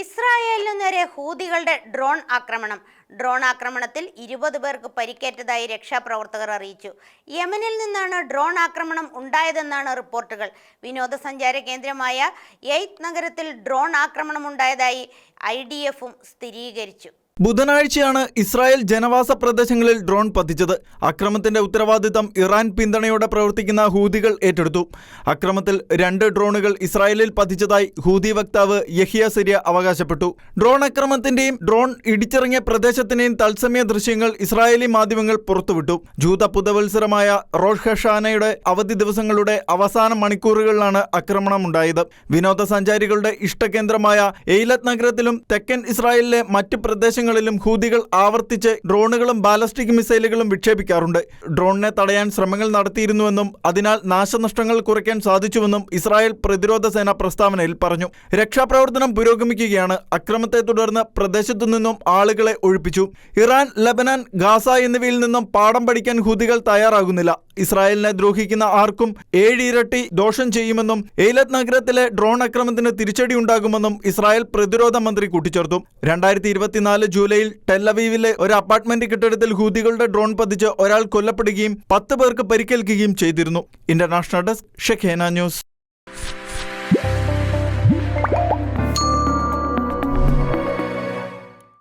ഇസ്രായേലിനു നേരെ ഹൂതികളുടെ ഡ്രോൺ ആക്രമണം. ഡ്രോൺ ആക്രമണത്തിൽ ഇരുപത് പേർക്ക് പരിക്കേറ്റതായി രക്ഷാപ്രവർത്തകർ അറിയിച്ചു. യമനിൽ നിന്നാണ് ഡ്രോൺ ആക്രമണം ഉണ്ടായതെന്നാണ് റിപ്പോർട്ടുകൾ. വിനോദസഞ്ചാര കേന്ദ്രമായ എയ്ത്ത് നഗരത്തിൽ ഡ്രോൺ ആക്രമണം ഉണ്ടായതായി ഐ സ്ഥിരീകരിച്ചു. ബുധനാഴ്ചയാണ് ഇസ്രായേൽ ജനവാസ പ്രദേശങ്ങളിൽ ഡ്രോൺ പതിച്ചത്. അക്രമത്തിന്റെ ഉത്തരവാദിത്തം ഇറാൻ പിന്തുണയോടെ പ്രവർത്തിക്കുന്ന ഹൂതികൾ ഏറ്റെടുത്തു. അക്രമത്തിൽ രണ്ട് ഡ്രോണുകൾ ഇസ്രായേലിൽ പതിച്ചതായി ഹൂതി വക്താവ് യഹിയ സിരിയ അവകാശപ്പെട്ടു. ഡ്രോൺ അക്രമത്തിന്റെയും ഡ്രോൺ ഇടിച്ചിറങ്ങിയ പ്രദേശത്തിന്റെയും തത്സമയ ദൃശ്യങ്ങൾ ഇസ്രായേലി മാധ്യമങ്ങൾ പുറത്തുവിട്ടു. ജൂത പുതവത്സരമായ റോഷ് ഹഷാനയുടെ അവധി ദിവസങ്ങളുടെ അവസാന മണിക്കൂറുകളിലാണ് ആക്രമണമുണ്ടായത്. വിനോദസഞ്ചാരികളുടെ ഇഷ്ടകേന്ദ്രമായ എയ്ലത്ത് നഗരത്തിലും തെക്കൻ ഇസ്രായേലിലെ മറ്റ് പ്രദേശങ്ങളിലും ഹൂതികൾ ആവർത്തിച്ച് ഡ്രോണുകളും ബാലസ്റ്റിക് മിസൈലുകളും വിക്ഷേപിക്കാറുണ്ട്. ഡ്രോണിനെ തടയാൻ ശ്രമങ്ങൾ നടത്തിയിരുന്നുവെന്നും അതിനാൽ നാശനഷ്ടങ്ങൾ കുറയ്ക്കാൻ സാധിച്ചുവെന്നും ഇസ്രായേൽ പ്രതിരോധ സേന പ്രസ്താവനയിൽ പറഞ്ഞു. രക്ഷാപ്രവർത്തനം പുരോഗമിക്കുകയാണ്. അക്രമത്തെ തുടർന്ന് പ്രദേശത്തു നിന്നും ആളുകളെ ഒഴിപ്പിച്ചു. ഇറാൻ ലബനാൻ ഗാസ എന്നിവയിൽ നിന്നും പാഠം പഠിക്കാൻ ഹൂതികൾ തയ്യാറാകുന്നില്ല. ഇസ്രായേലിനെ ദ്രോഹിക്കുന്ന ആർക്കും ഏഴിരട്ടി ദോഷം ചെയ്യുമെന്നും എയ്ലത്ത് നഗരത്തിലെ ഡ്രോൺ ആക്രമണത്തിന് തിരിച്ചടി ഉണ്ടാകുമെന്നും ഇസ്രായേൽ പ്രതിരോധ മന്ത്രി കൂട്ടിച്ചേർത്തു. രണ്ടായിരത്തി ഇരുപത്തിനാല് ജൂലൈയിൽ ടെല്ലവീവിലെ ഒരു അപ്പാർട്ട്മെന്റ് കെട്ടിടത്തിൽ ഹൂതികളുടെ ഡ്രോൺ പതിച്ച് ഒരാൾ കൊല്ലപ്പെടുകയും പത്ത് പേർക്ക് പരിക്കേൽക്കുകയും ചെയ്തിരുന്നു. ഇന്റർനാഷണൽ ഡെസ്ക് ഷെഖേന ന്യൂസ്.